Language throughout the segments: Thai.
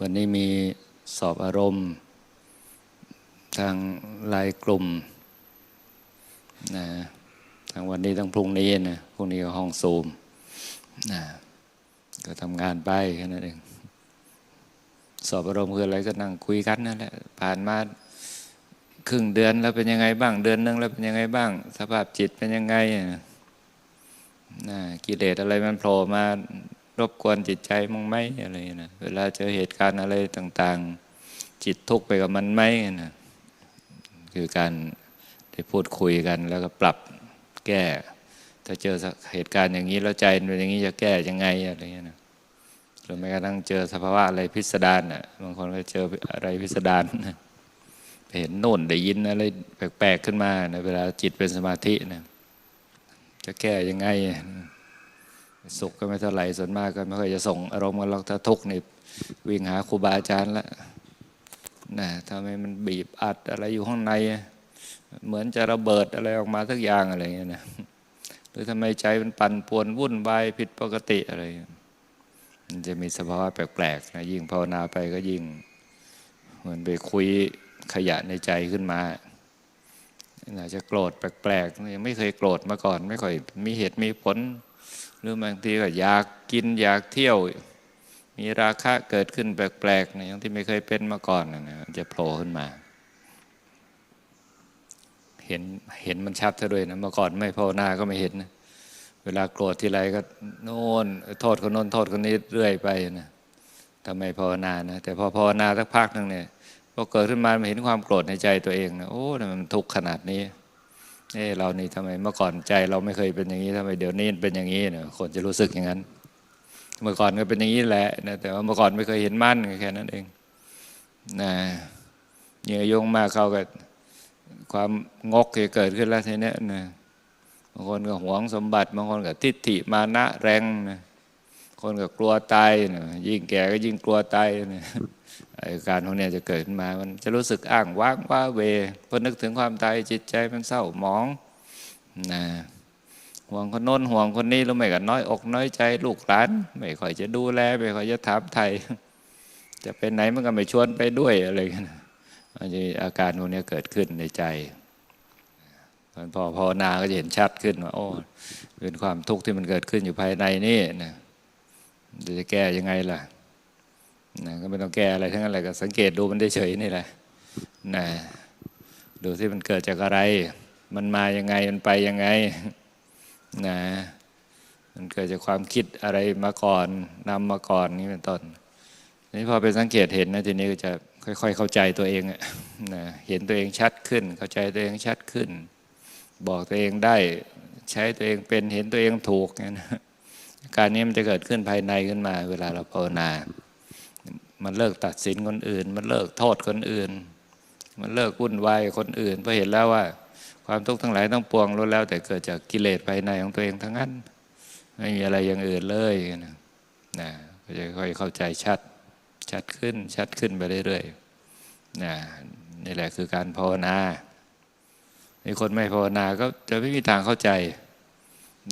วันนี้มีสอบอารมณ์ ทางไลายกลุ่มนะทางวันนี้ทั้งพรุ่งนี้นะพรุ่งนี้ก็ห้องซูมนะก็ทำงานไปแค่นั้นเองสอบอารมณ์คืออะไรก็นั่งคุยกันนั่นแหละผ่านมาครึ่งเดือนแล้วเป็นยังไงบ้าง เดือนนึงแล้วเป็นยังไงบ้าง สภาพจิตเป็นยังไงนะกิเลสอะไรมันโผล่มา รบกวนจิตใจมั้งไหมอะไรนะเวลาเจอเหตุการณ์อะไรต่าง ๆ จิตทุกข์ไปกับมันไหมนะคือการได้พูดคุยกันแล้วก็ปรับแก้ ถ้าเจอเหตุการณ์อย่างนี้แล้วใจเป็นอย่างนี้จะแก้ยังไงอะไรเงี้ยนะหรือแม้กระทั่งเจอสภาวะอะไรพิสดารน่ะบางคนก็เจออะไรพิสดารนะเห็นโน่นได้ยินอะไรแปลกๆขึ้นมาในเวลาจิตเป็นสมาธินะจะแก้ยังไง สุขก็ไม่เท่าไหร่ส่วนมากก็ไม่ค่อยจะส่งอารมณ์กันหรอกถ้าทุกข์นี่วิ่งหาครูบาอาจารย์ละนะทำให้มันบีบอัดอะไรอยู่ข้างใน เหมือนจะระเบิดอะไรออกมาสักอย่างอะไรเงี้ยนะหรือทำไมใจมันปั่นป่วนวุ่นวายผิดปกติอะไรมันจะมีสภาวะแปลกๆนะยิ่งภาวนาไปก็ยิ่งเหมือนไปคุยขยะในใจขึ้นมาอาจจะโกรธแปลกๆยังไม่เคยโกรธมาก่อน ไม่ค่อยมีเหตุมีผล รือบางทีก็อยากกินอยากเที่ยว มีราคะเกิดขึ้นแปลกๆนะอย่างที่ไม่เคยเป็นมาก่อนนะจะโผล่ขึ้นมา เห็นเห็นมันชัดซะด้วยนะเมื่อก่อนไม่ภาวนาก็ไม่เห็นนะเวลาโกรธทีไรก็โน่นโทษคนโน้นโทษคนนี้เรื่อยไปนะทำไมภาวนานะแต่พอภาวนาสักพักหนึ่งเนี่ยพอเกิดขึ้นมาเห็นความโกรธในใจตัวเองนะโอ้มันทุกข์ขนาดนี้ เออเรานี่ทำไมเมื่อก่อนใจเราไม่เคยเป็นอย่างนี้ทำไมเดี๋ยวนี้เป็นอย่างนี้เนี่ยคนจะรู้สึกอย่างนั้น เมื่อก่อนก็เป็นอย่างนี้แหละนะแต่ว่าเมื่อก่อนไม่เคยเห็นมั่นแค่นั้นเองนะเยื่อยงมากเขากับความงกเกิดขึ้นแล้วทีนี้นะบางคนก็หวงสมบัติบางคนก็ทิฏฐิมานะแรงนะ คนก็กลัวตายนะยิ่งแก่ก็ยิ่งกลัวตายนะอาการพวกนี้จะเกิดขึ้นมา มันจะรู้สึกอ้างว้างว้าเวพอนึกถึงความตายจิตใจมันเศร้าหมองนะห่วงคนโน้นห่วงคนนี้แล้วไม่ก็น้อยอกน้อยใจลูกหลานไม่ค่อยจะดูแลไม่ค่อยจะถามไทย จะเป็นไหนมันก็ไม่ชวนไปด้วยอะไรกันมันจะอาการพวกนี้เกิดขึ้นในใจตอพอภาวนาก็จะเห็นชัดขึ้นว่าโอ้เป็นความทุกข์ที่มันเกิดขึ้นอยู่ภายในนี่นะ จะแก้ยังไงล่ะนะก็ไม่ต้องแก้อะไรทั้งนั้นแหละก็สังเกตดูมันได้เฉยนี่แหละนะดูที่มันเกิดจากอะไร มันมายังไงมันไปยังไงนะมันเกิดจากความคิดอะไรมาก่อนนำมาก่อนนี่เป็นต้นนี่พอไปสังเกตเห็นนะทีนี้ก็จะค่อย ๆ เข้าใจตัวเองนะเห็นตัวเองชัดขึ้น เข้าใจตัวเองชัดขึ้น บอกตัวเองได้ใช้ตัวเองเป็นเห็นตัวเองถูกนะ การนี้มันจะเกิดขึ้นภายในขึ้นมา เวลาเราภาวนา มันเลิกตัดสินคนอื่น มันเลิกโทษคนอื่น มันเลิกวุ่นวายคนอื่นเพราะเห็นแล้วว่า ความทุกข์ทั้งหลายต้องปวงรู้แล้วแต่เกิดจากกิเลสภายในของตัวเองทั้งนั้น ไม่มีอะไรอย่างอื่นเลยนะนะก็จะค่อยเข้าใจชัดชัดขึ้นชัดขึ้นไปเรื่อยๆนะนี่แหละคือการภาวนามีคนไม่ภาวนาก็จะไม่มีทางเข้าใจ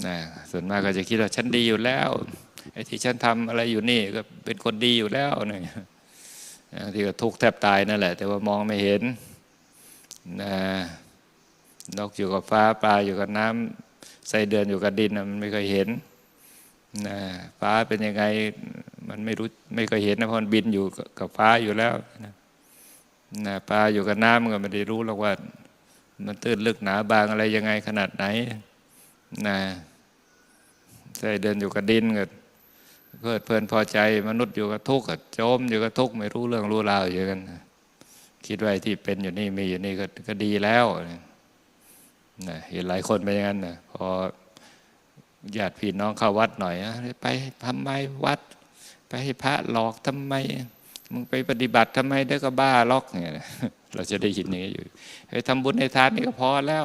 นะส่วนมากก็จะคิดว่าฉันดีอยู่แล้วไอ้ที่ฉันทำอะไรอยู่นี่ก็เป็นคนดีอยู่แล้วเนี่ยที่ก็ทุกข์แทบตายนั่นแหละ แต่ว่ามองไม่เห็นนะนกอยู่กับฟ้าปลาอยู่กับน้ำไส้เดือนอยู่กับดินมันไม่เคยเห็นนะฟ้าเป็นยังไงมันไม่รู้ไม่เคยเห็นนะเพราะมันบินอยู่กับฟ้าอยู่แล้วนะนะปลาอยู่กับน้ำมันก็ไม่ได้รู้หรอกว่า มันตื้นลึกหนาบางอะไรยังไงขนาดไหน นะใส่เดินอยู่กับดินก็เพลิดเพลินพอใจ มนุษย์อยู่กับทุกข์ก็จมอยู่กับทุกข์ไม่รู้เรื่องรู้ราวอยู่กัน คิดว่าที่เป็นอยู่นี่มีอยู่นี่ก็ก็ดีแล้วนะเห็นหลายคนเป็นอย่างนั้นนะพอญาติพี่น้องเข้าวัดหน่อยไปทำไมวัด ไปให้พระหลอกทำไมมึงไปปฏิบัติทำไมได้ก็บ้าล็อกเนี่ยเราจะได้ยินอย่างนี้อยู่ไปทำบุญในทานนี่ก็พอแล้ว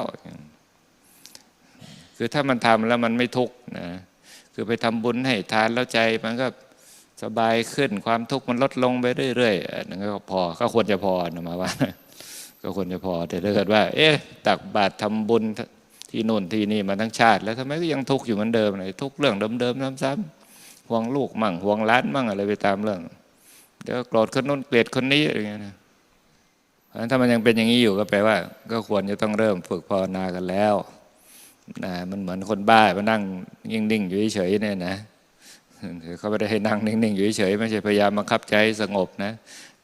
คือถ้ามันทำแล้วมันไม่ทุกข์นะคือไปทำบุญให้ทานแล้วใจมันก็สบายขึ้นความทุกข์มันลดลงไปเรื่อยๆนั่นก็พอก็ควรจะพอนะมาว่า ก็ควรจะพอแต่ถ้าเกิดว่า เอ๊ะ ตักบาตรทำบุญที่นู่นที่นี่มาทั้งชาติ แล้วทำไมก็ยังทุกข์อยู่เหมือนเดิมเลยทุกเรื่องเดิมๆซ้ำๆห่วงลูกมั่งห่วงล้านมั่งอะไรไปตามเรื่องเดี๋ยวโกรธคนนู้นเกลียดคนนี้อะไรเงี้ยนะเพราะฉะนั้นถ้ามันยังเป็นอย่างนี้อยู่ก็แปลว่า ก็ควรจะต้องเริ่มฝึกภาวนากันแล้ว นะมันเหมือนคนบ้ามานั่งนิ่งๆอยู่เฉยๆเนี่ยนะเขาไม่ได้ให้นั่งนิ่งๆอยู่เฉยๆไม่ใช่พยายามบังคับใจสงบนะ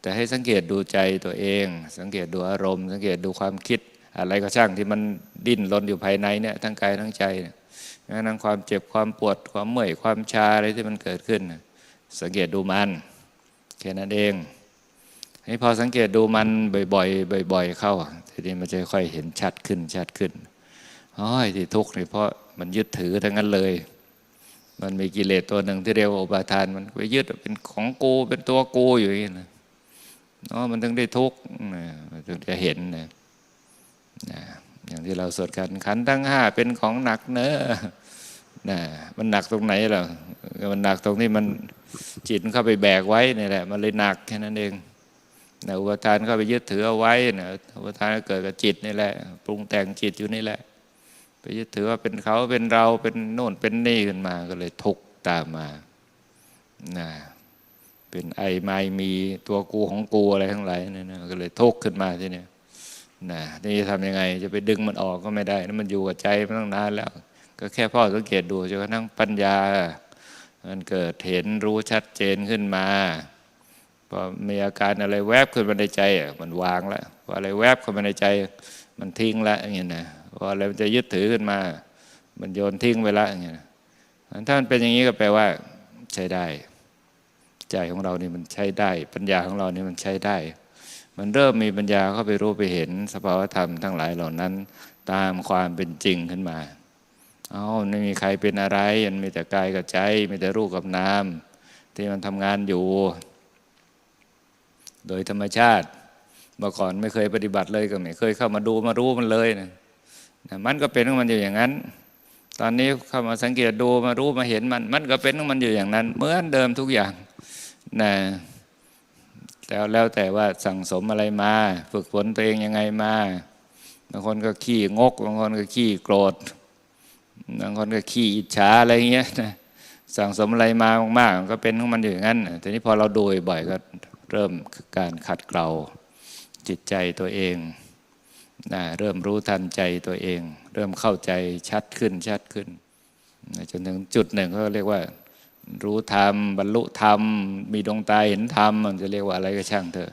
แต่ให้สังเกตดูใจตัวเอง สังเกตดูอารมณ์ สังเกตดูความคิด อะไรก็ช่างที่มันดิ้นรนอยู่ภายในเนี่ยทั้งกายทั้งใจเนี่ยทั้งความเจ็บความปวดความเมื่อยความชาอะไรที่มันเกิดขึ้น สังเกตดูมันแค่นั้นเองให้พอสังเกตดูมันบ่อยๆบ่อย ๆ เข้าทีนี้มันจะค่อยเห็นชัดขึ้นชัดขึ้น อ๋อที่ทุกข์นี่เพราะมันยึดถือทั้งนั้นเลย มันมีกิเลสตัวหนึ่งที่เรียกว่าอุปาทาน มันไปยึดเป็นของกูเป็นตัวกูอยู่อย่างนี้นะอ๋อมันถึงได้ทุกข์นะมันถึงจะเห็นนะนะอย่างที่เราสวดกันขันทั้งห้าเป็นของหนักเนอะนะมันหนักตรงไหนล่ะมันหนักตรงที่มันจิตมันเข้าไปแบกไว้นี่แหละ มันเลยหนักแค่นั้นเองนะอุปทานเข้าไปยึดถือเอาไว้นะอุปทานก็เกิดกับจิตนี่แหละ ปรุงแต่งจิตอยู่นี่แหละ ไปยึดถือว่าเป็นเขาเป็นเราเป็นโน่นเป็นนี่ขึ้นมาก็เลยทุกตามมานะเป็นไอไม้มีตัวกูของกูอะไรทั้งหลายนี่นะก็เลยทุกขึ้นมาทีเนี้ยนะนี่ทำยังไงจะไปดึงมันออกก็ไม่ได้นะมันอยู่กับใจมาตั้งนานแล้ว ก็แค่พ่อสังเกตดูจนกระทั่งปัญญา มันเกิดเห็นรู้ชัดเจนขึ้นมาพอมีอาการอะไรแวบขึ้นมาในใจอะมันวางแล้วพออะไรแวบเข้ามาในใจ มันทิ้งและอย่างเงี้ยนะ พออะไรมันจะยึดถือขึ้นมา มันโยนทิ้งไปละอย่างเงี้ยถ้ามันเป็นอย่างนี้ก็แปลว่า ใช้ได้ ใจของเรานี่มันใช้ได้ ปัญญาของเรานี่มันใช้ได้ มันเริ่มมีปัญญาเข้าไปรู้ไปเห็น สภาวธรรมทั้งหลายเหล่านั้น ตามความเป็นจริงขึ้นมาเอาไม่มีใครเป็นอะไรมันมีแต่กายกับใจมีแต่รูปกับนามที่มันทำงานอยู่ โดยธรรมชาติเมื่อก่อนไม่เคยปฏิบัติเลยก็ไม่เคยเข้ามาดูมารู้มันเลยนะนะ มันก็เป็นของมันอยู่อย่างนั้น ตอนนี้เข้ามาสังเกตดูมารู้มาเห็นมัน มันก็เป็นของมันอยู่อย่างนั้น เหมือนเดิมทุกอย่างนะแล้วแล้วแต่ว่าสั่งสมอะไรมา ฝึกฝนตัวเองยังไงมาบางคนก็ขี้งกบางคนก็ขี้โกรธบางคนก็ขี้อิจฉาอะไรเงี้ยนะสั่งสมอะไรมามากๆก็เป็นของมันอยู่อย่างนั้นทีนี้พอเราดูบ่อยก็เริ่มการขัดเกลาจิตใจตัวเอง นะเริ่มรู้ทันใจตัวเอง เริ่มเข้าใจชัดขึ้นชัดขึ้นจนถึงจุดหนึ่งเขาเรียกว่า รู้ธรรมบรรลุธรรม มีดวงตาเห็นธรรมมันจะเรียกว่าอะไรก็ช่างเถอะ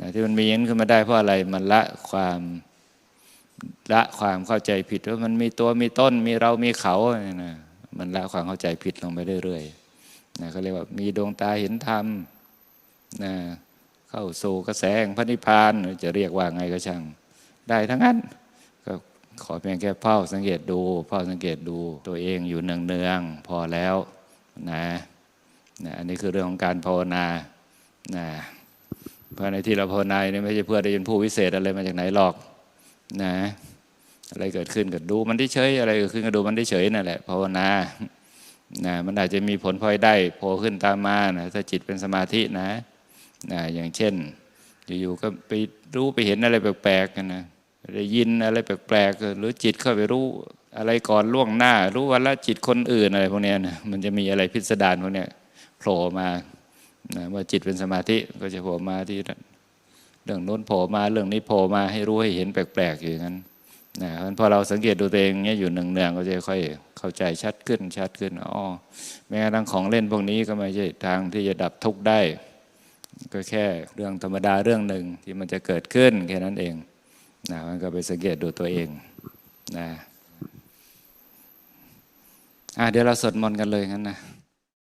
นะที่มันมีอย่างนี้ขึ้นมาได้เพราะอะไรมันละความละความเข้าใจผิดว่ามันมีตัวมีต้นมีเรามีเขาเนี่ยนะมันละความเข้าใจผิดลงไปเรื่อยๆนะเขาเรียกว่ามีดวงตาเห็นธรรมนะเข้าสู่กระแสแห่งพระนิพพานจะเรียกว่าไงก็ช่าง ได้ทั้งนั้นก็ขอเพียงแค่เฝ้าสังเกตดูเฝ้าสังเกตดูตัวเองอยู่เนืองๆพอแล้วนะนะอันนี้คือเรื่องของการภาวนานะเพราะในที่เราภาวนาเนี่ยไม่ใช่เพื่อได้เป็นผู้วิเศษอะไรมาจากไหนหรอกนะอะไรเกิดขึ้นก็ดูมันได้เฉยอะไรเกิดขึ้นก็ดูมันได้เฉยนั่นแหละภาวนานะมันอาจจะมีผลพลอยได้โผล่ขึ้นตามมานะถ้าจิตเป็นสมาธินะนะอย่างเช่น อยู่ๆก็ไปรู้ไปเห็นอะไรแปลกๆกันนะ ได้ยินอะไรแปลกๆหรือจิตเข้าไปรู้อะไรก่อนล่วงหน้า รู้วันละจิตคนอื่นอะไรพวกนี้นะมันจะมีอะไรพิสดารพวกนี้โผล่มานะว่าจิตเป็นสมาธิก็จะโผล่มาที่เรื่องโน้นโผล่มาเรื่องนี้โผล่มาให้รู้ให้เห็นแปลกๆอย่างนั้นนะพอเราสังเกตดูตัวเองเนี้ยอยู่เนืองๆก็จะค่อยเข้าใจชัดขึ้นชัดขึ้นอ๋อแม้กระทั่งของเล่นพวกนี้ก็ไม่ใช่ทางที่จะดับทุกข์ได้ ก็แค่เรื่องธรรมดาเรื่องหนึ่งที่มันจะเกิดขึ้นแค่นั้นเอง นะมันก็ไปสังเกตดูตัวเองนะอะเดี๋ยวเราสวดมนต์กันเลยงั้นนะ